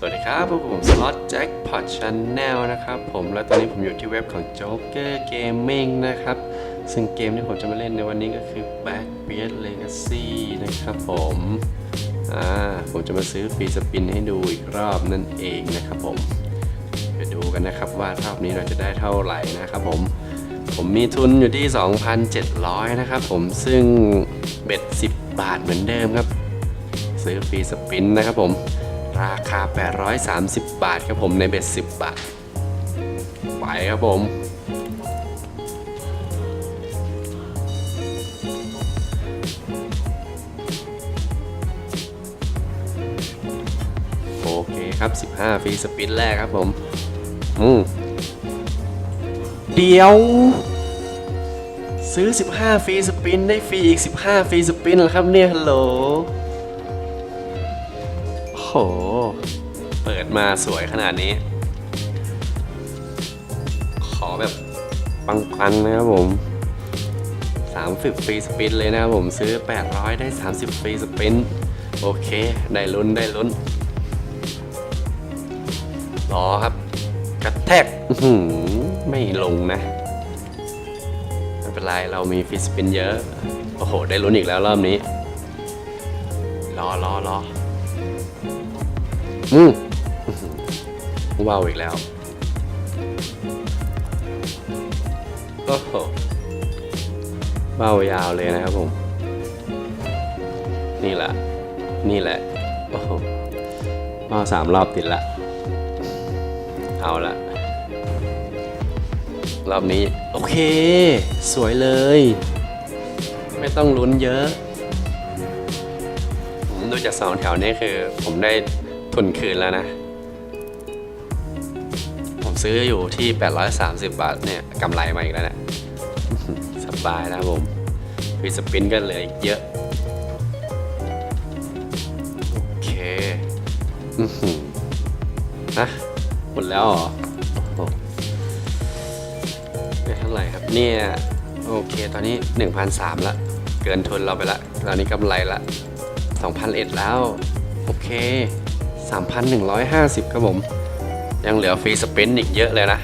สวัสดีครับพวกผมสล็อตแจ็คพอตช n แนลนะครับผมและตอนนี้ผมอยู่ที่เว็บของ Joker Gaming นะครับ ซึ่งเกมที่ผมจะมาเล่นในวันนี้ก็คือ Backbeard Legacy นะครับผมอ่าผมจะมาซื้อฟรีสปินให้ดูอีกรอบนั่นเองนะครับผมไปดูกันนะครับว่ารอบนี้เราจะได้เท่าไหร่นะครับผม ผมมีทุนอยู่ที่ 2,700 นะครับผมซึ่งเบ็ด 10 บาทเหมือนเดิมครับ ซื้อฟรีสปินนะครับผม ราคา 830 บาทครับผมในเบ็ด 10 บาท ไปครับผม โอเคครับ 15 ฟรีสปินแรกครับผม อืมเดี๋ยว ซื้อ 15 ฟรีสปิน ได้ฟรีอีก 15 ฟรีสปินเหรอครับเนี่ยฮัลโหล โห เปิดมาสวยขนาดนี้ ขอแบบปังๆนะครับผม 30 ฟรีสปินเลยนะครับผมซื้อ 800 ได้ 30 ฟรีสปิน โอเค ได้ลุ้นได้ลุ้น รอครับ กระแทกไม่ลงนะ ไม่เป็นไร เรามีฟรีสปินเยอะ โอ้โห ได้ลุ้นอีกแล้วรอบนี้ รอรอรอ อืมอื้อหือว้าวอีกแล้วโอ้โหว้าวยาวเลยนะครับผม นี่แหละ นี่แหละ โอ้โหว้าวสามรอบติดละ เอาละ รอบนี้ โอเค สวยเลย ไม่ต้องลุ้นเยอะผมดูจากสองแถวนี้คือ ผมได้ ทุนคืนแล้วนะ ผมซื้ออยู่ที่ 830 บาทเนี่ยกำไรมาอีกแล้วเนะ สบายนะผมฟีสปินก็เหลืออีกเยอะ โอเคอือหือนะหมดแล้วเหรอโอ้โหได้เท่าไหร่ครับเนี่ยโอเค ตอนนี้ 1,003ละ เกินทุนเราไปละ ตอนนี้กำไรละ2,001แล้ว โอเค 3,150 ครับผม ยังเหลือฟรีสเปนอีกเยอะเลยนะ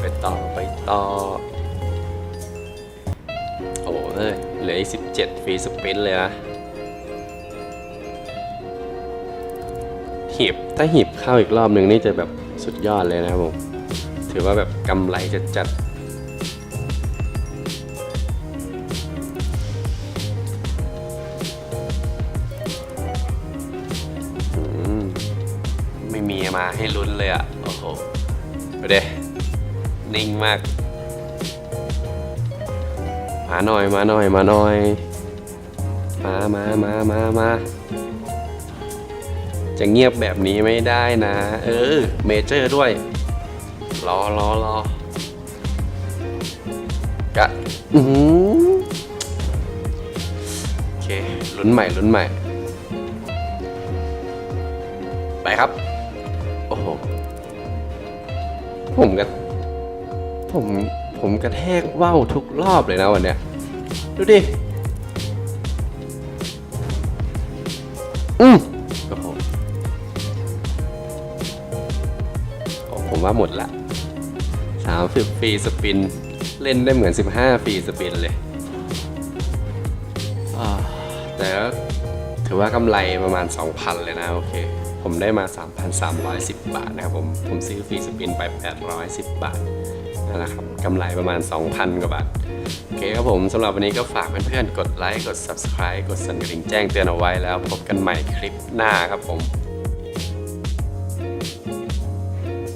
ไปต่อไปต่อ โอ้โหเอ้ยเหลืออีก 17ฟรีสเปนเลยนะหีบถ้าหีบเข้าอีกรอบหนึ่งนี่จะแบบสุดยอดเลยนะครับผม ถือว่าแบบกำไรจะจัด มาให้ลุ้นเลยอะ โอ้โหไปเดนิ่งมาก มาหน่อยมาหน่อยมาหน่อย มามามามามาจะเงียบแบบนี้ไม่ได้นะ เออ เมเจอร์ด้วย รอรอรอกะอือโอเคลุ้นใหม่ลุ้นใหม่ ไปครับ อ้โหผมกระผมผมกระแทกว่าวทุกรอบเลยนะวันเนี้ย ดูดิ อืมโอ้โหผมว่าหมดละสามสิบฟรีสปิน เล่นได้เหมือนสิบห้าฟรีสปินเลยแต่ถือว่ากำไรประมาณ 2,000 เลยนะ โอเค ผมได้มา 3,310 บาทนะครับผม ผมซื้อฟรีสปินไป 810 บาทนั่นแหละครับกำไรประมาณ 2,000 กว่าบาท โอเคครับผมสำหรับวันนี้ก็ฝากเพื่อนๆ กดไลค์ กด Subscribe กดสั่นกระดิ่งแจ้งเตือนเอาไว้แล้วพบกันใหม่คลิปหน้าครับผม